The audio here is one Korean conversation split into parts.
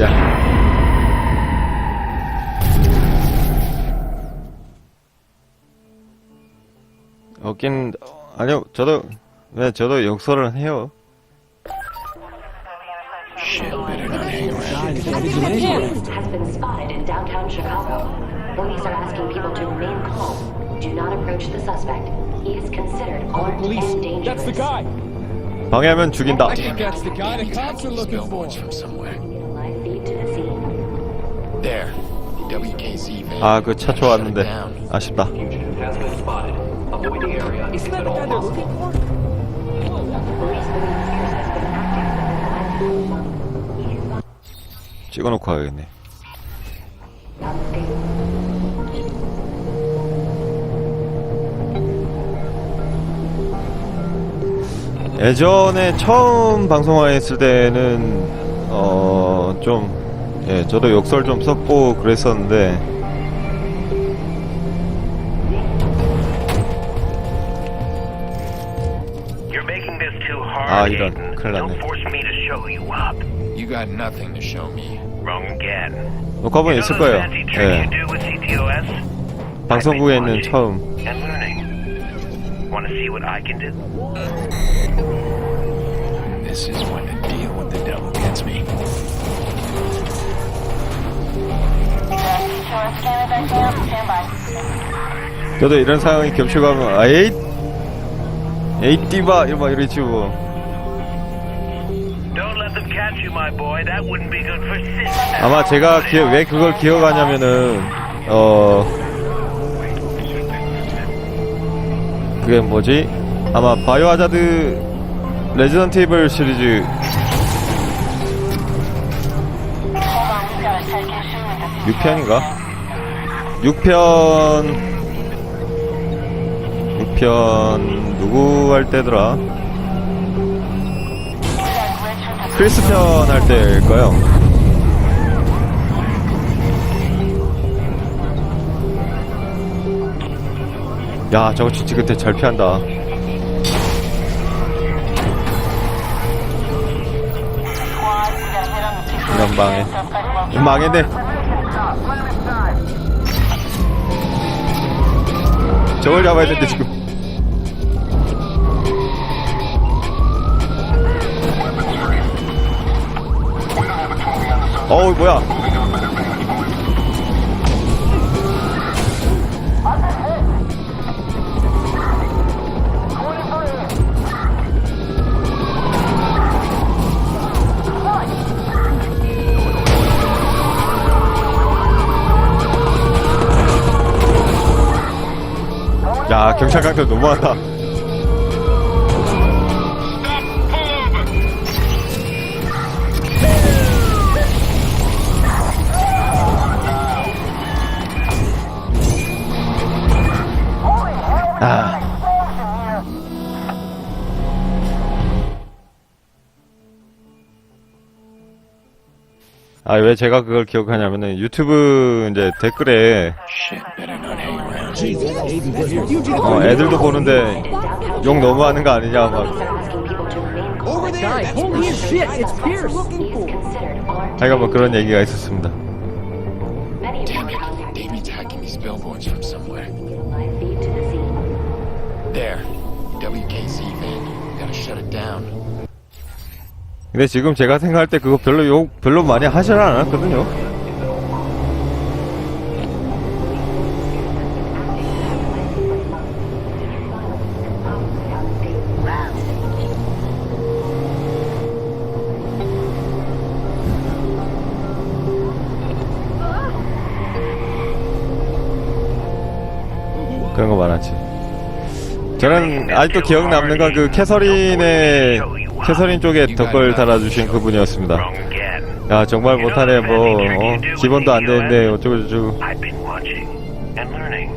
진짜. 없긴 아니요 저도 네 저도 욕설은 해요. Shit, better not hang around. has been spotted in downtown Chicago. Police are asking people to remain calm. Do not approach the suspect. He is considered armed and dangerous. That's the guy. 방해하면 죽인다. I think that's the guy the cops are These looking for. billboards from somewhere. 아 그 차 좋았는데. 아쉽다. 찍어놓고 가야겠네. 예전에 처음 방송했을 때는 어좀 예, 저도 욕설 좀 썼고 그랬었는데 아, 이런. 큰일 났네. 녹화본 있을 거예요. 예? 방송국에 있는 처음? This is when the deal with the devil gets me. 저도 이런 상황이 겹치고 하면 아, 에잇 에잇 띠바 이러막 이러지 뭐. 아마 제가 기억, 왜 그걸 기억하냐면은 어 그게 뭐지 아마 바이오 하자드 레지던트 이블 시리즈 6편인가? 6편 6편 누구 할 때더라? 크리스 편 할 때일 거요. 야, 저거 진짜 그때 잘 피한다. 이런 방에. 망했네. 저걸 잡아야 되는데, 지금. 어우, 뭐야. 야, 경찰 강도 너무하다. 아. 아, 왜 제가 그걸 기억하냐면은 유튜브 이제 댓글에. 어, 애들도 보는데 욕 너무 하는 거 아니냐 막. 하여간 뭐 그런 얘기가 있었습니다. 근데 지금 제가 생각할 때 그거 별로 욕 별로 많이 하지 않았거든요. 그런 거 많았지. 저는 아직도 기억 남는 건 그 캐서린의 캐서린 쪽에 댓글 달아주신 그분이었습니다. 야 정말 못하네 뭐 어, 기본도 안 되는데 어쩌고 저쩌고 I've been watching and learning.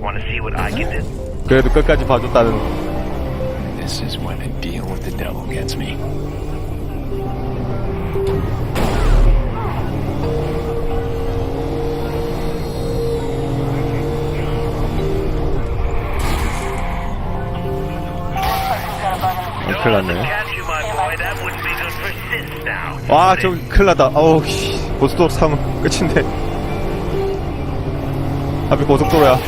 Want to see what I can do? 그래도 끝까지 봐줬다는 This is when the deal with the devil gets me. 큰일 났네 now. 와, 저 큰일 났다. 어우, 씨. 고속도로 타면 끝인데. 앞에 고속도로야.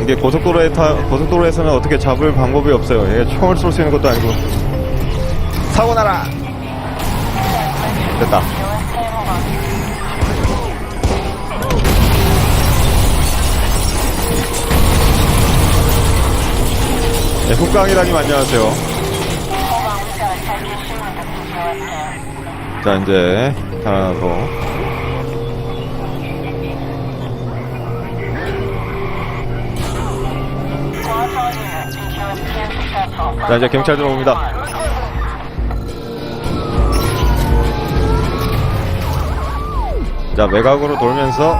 이게 고속도로에 타, 고속도로에서는 어떻게 잡을 방법이 없어요. 얘 총을 쏠 수 있는 것도 아니고. 사고 나라! 됐다. 네, 국강이라님 안녕하세요. 자, 이제, 하나 더. 자, 이제 경찰 들어옵니다. 자, 외곽으로 돌면서,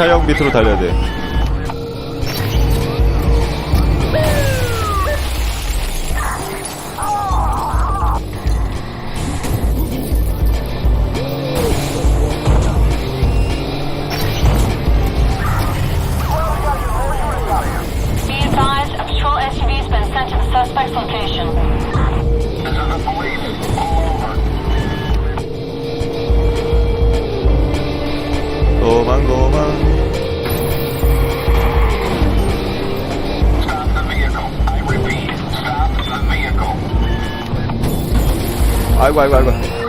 기차역 밑으로 달려야 돼. 아이고, 아이고, 아이고.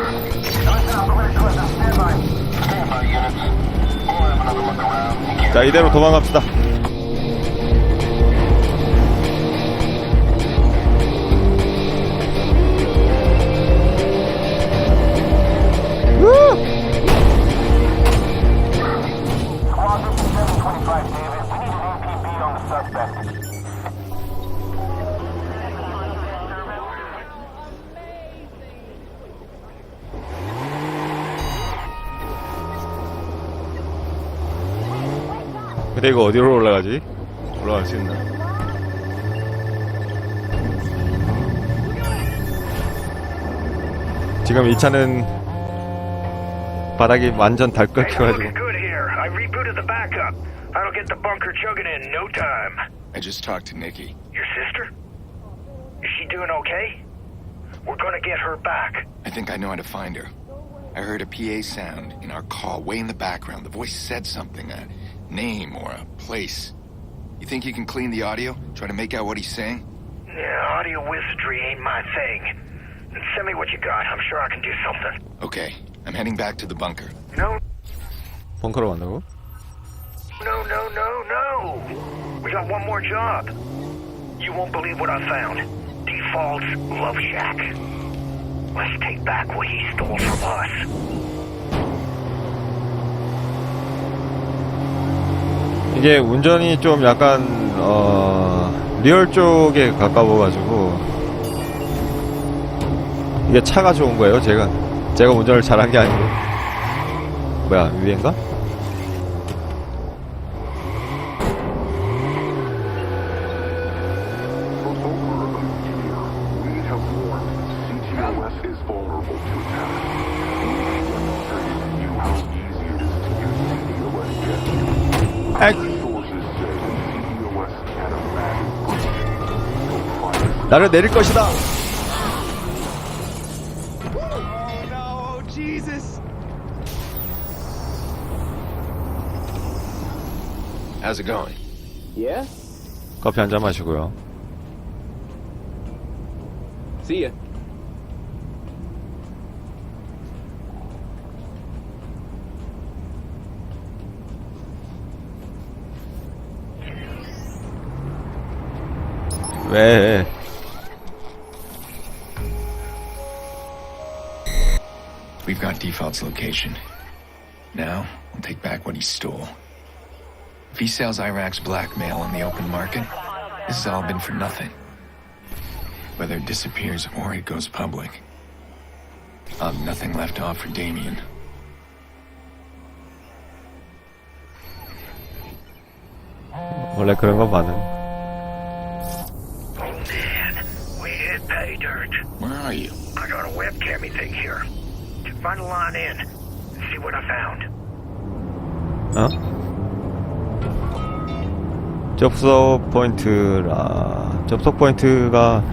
자, 이대로 도망갑시다. 근데 이거 어디로 올라가지? 올라갈 수 있나? 지금 이 차는 바닥이 완전 달끓여가지고. I. That'll get the bunker chugging in no time. I just talked to Nikki. Your sister? Is she doing okay? We're gonna get her back. I think I know how to find her. I heard a PA sound in our call way in the background. The voice said something, a name or a place. You think you can clean the audio? Try to make out what he's saying? Yeah, audio wizardry ain't my thing. Send me what you got. I'm sure I can do something. Okay, I'm heading back to the bunker. No, 벙커로 간다고? no, no, no, no. We got one more job. You won't believe what I found. Default's Love Shack. Let's take back what he stole from us. 이게 운전이 좀 약간 어 리얼 쪽에 가까워가지고 이게 차가 좋은 거예요 제가 제가 운전을 잘한 게 아니고 뭐야 위엔가? 나를 내릴 것이다 How's it going? Yeah? 커피 한 잔 마시고요 See ya. 왜 got Default's location. Now, we'll take back what he stole. If he sells Iraq's blackmail on the open market, this has all been for nothing. Whether it disappears or it goes public, I'll have nothing left to offer Damien. Oh man, we hit pay dirt. Where are you? I got a webcammy thing here. Find a line in. See what I found. 어? 접속 포인트라 접속 포인트가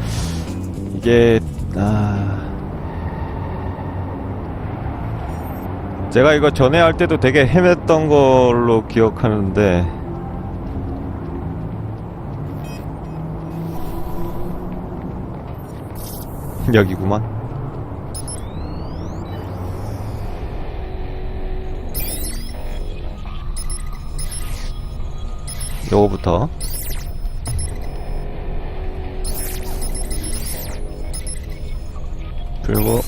이게 아 제가 이거 전에 할 때도 되게 헤맸던 걸로 기억하는데 여기구만 요거부터. 그리고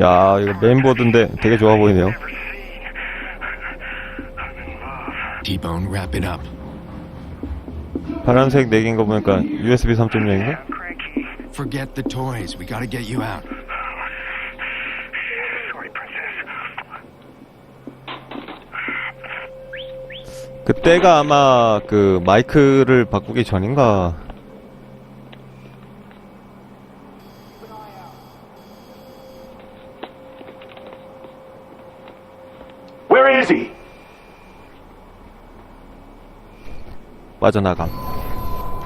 야 이거 메인보드인데 되게 좋아 보이네요 T-Bone, wrap it up. 파란색 4개인 거 보니까 USB 3.0인가? I'm cranky. Forget the toys. We gotta get you out. Sorry, princess. 그때가 아마 그 마이크를 바꾸기 전인가 빠져나감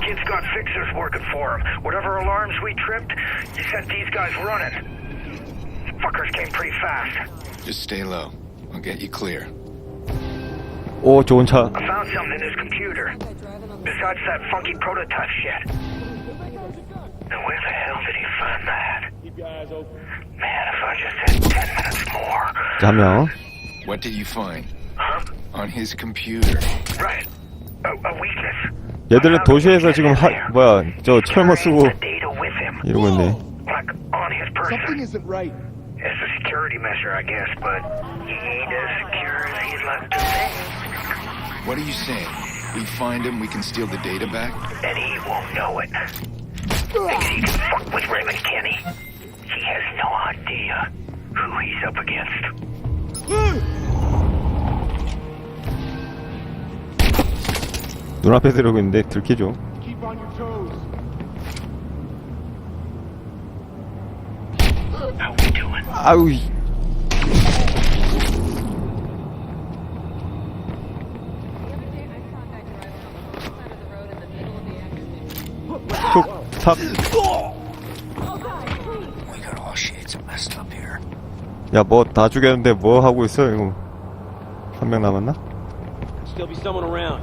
Kid's got fixers working for him. Whatever alarms we tripped, you sent these guys running. Fuckers came pretty fast. Just stay low. I'll get you clear. 오 좋은 차 I found something in his computer. Besides that funky prototype shit. Now where the hell did he find that? Man, if I just had ten minutes more. 자명 What did you find? Huh? On his computer. Right. 얘들은 도시에서 지금 하 뭐야 저 철모 쓰고. 이러고 있네 Like on his person. Something isn't right. It's a security measure, I guess, but he ain't as secure as he'd like to think. What are you saying? We find him, we can steal the data back? And he won't know it. Thinks he can fuck with Raymond Kenny. He has no idea who he's up against. 눈앞에 들어오고 있는데 들키죠? 아우. 야뭐 다 죽였는데 뭐 하고 있어 이거 한 명 남았나? Still be someone around.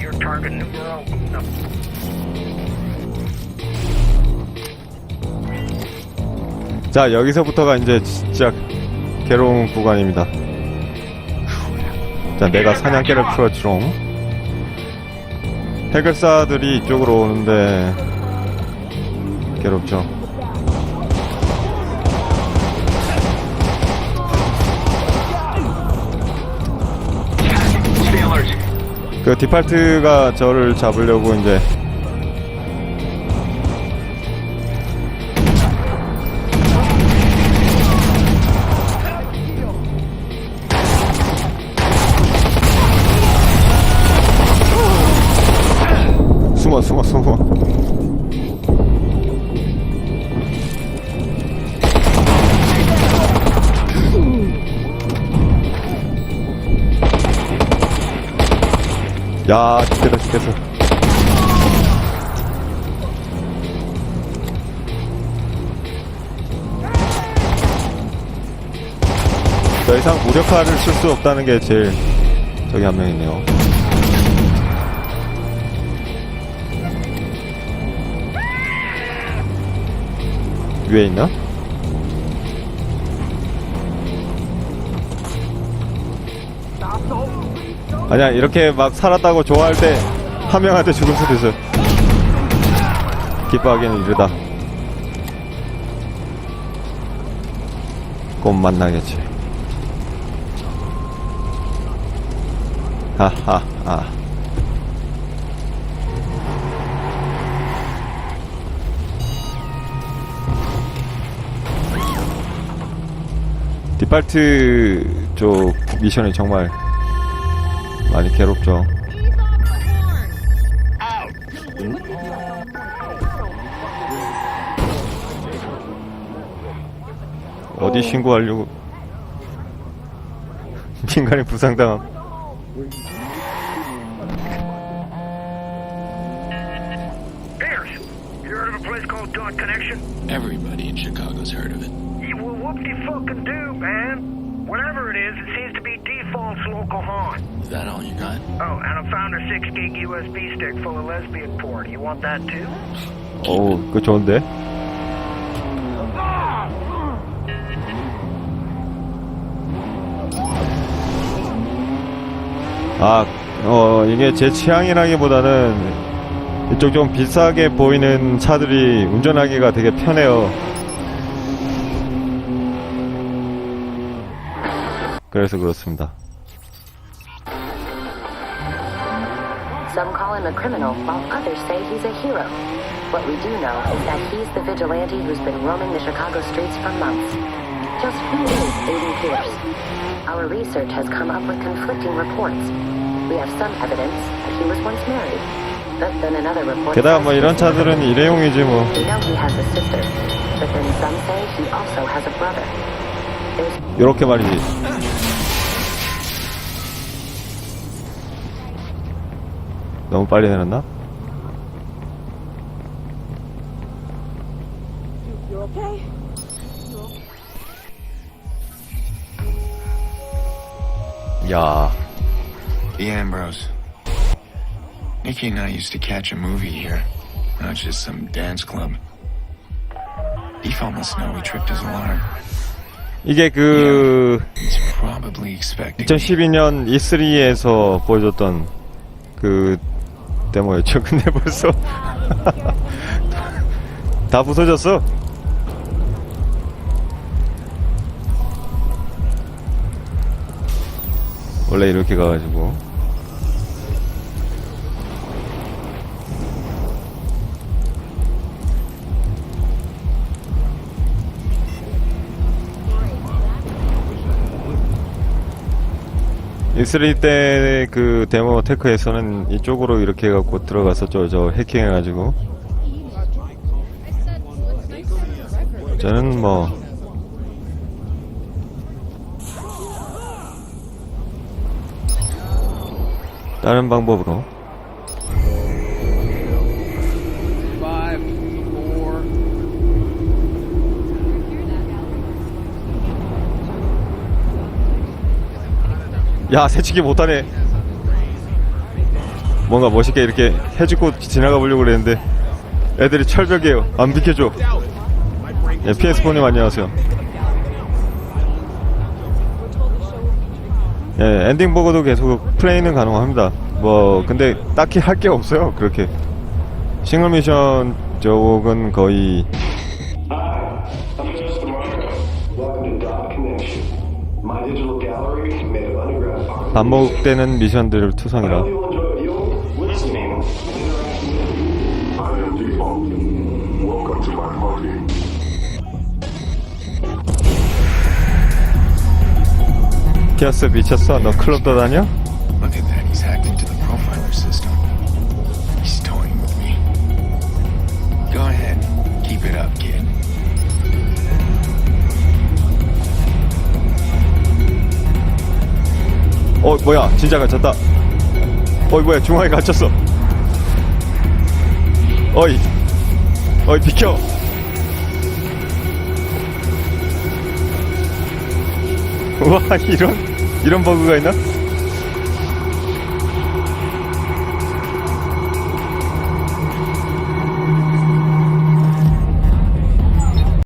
you're target numero uno. 자 여기서부터가 이제 진짜 괴로운 구간입니다. 자 내가 사냥개를 풀어주롱. 해결사들이 이쪽으로 오는데 괴롭죠 그 디팔트가 저를 잡으려고 이제 숨어 숨어 숨어 야 죽겠다 죽겠어 더 이상 무력화를 쓸 수 없다는 게 제일 저기 한 명 있네요 위에 있나? 아니야 이렇게 막 살았다고 좋아할 때 한 명한테 죽을 수도 있어 기뻐하기는 이르다. 곧 만나겠지. 하하하. 디팔트 쪽 미션이 정말 많이 괴롭죠. 어디 신고하려고 민간인 부상당함. Pierce, you heard of a place called Dot Connection? Everybody in Chicago's heard of it. You will whoop-de-fucking do, man. Whatever it is, it seems to be default's local haunt. That all you got? Oh, and I found a 6 gig USB stick full of lesbian porn. You want that too? 오, 그거 좋은데? 아, 어, 이게 제 취향이라기보다는 이쪽 좀 비싸게 보이는 차들이 운전하기가 되게 편해요. 그래서 그렇습니다. call him a criminal, while others say he's a hero. What we do know is that he's the vigilante who's been roaming the Chicago streets for months. Just who is Aiden Pierce? Our research has come up with conflicting reports. We have some evidence that he was once married. But then another report 게다가 says 뭐 이런 he's married. 차들은 일회용이지 뭐. We know he has a sister, but then some say he also has a brother. There's 요렇게 말이지. 너무 빨리 내렸나? 야, The Ambrose. Nikki and I used to catch a movie here, not just some dance club. Default must know we tripped his alarm. 이게 그 He's probably expecting. me. 2012년 E3에서 보여줬던 그 데모였죠. 근데 벌써 다 부서졌어. 원래 이렇게 가가지고 E3 때 그 데모 테크에서는 이쪽으로 이렇게 해갖고 들어갔었죠. 저 해킹해가지고. 저는 뭐 다른 방법으로 야 새치기 못하네. 뭔가 멋있게 이렇게 해주고 지나가 보려고 그랬는데 애들이 철벽이에요 안 비켜줘. 예, PS4님 안녕하세요. 예, 엔딩 보고도 계속 플레이는 가능합니다. 뭐 근데 딱히 할 게 없어요 그렇게. 싱글 미션 쪽은 거의 반복되는 미션들 투성이라. 피아스 미쳤어? 너 클럽도 다녀? 뭐야? 진짜 갇혔다. 어이 뭐야? 중앙에 갇혔어. 어이. 어이 비켜. 우와 이런 이런 버그가 있나?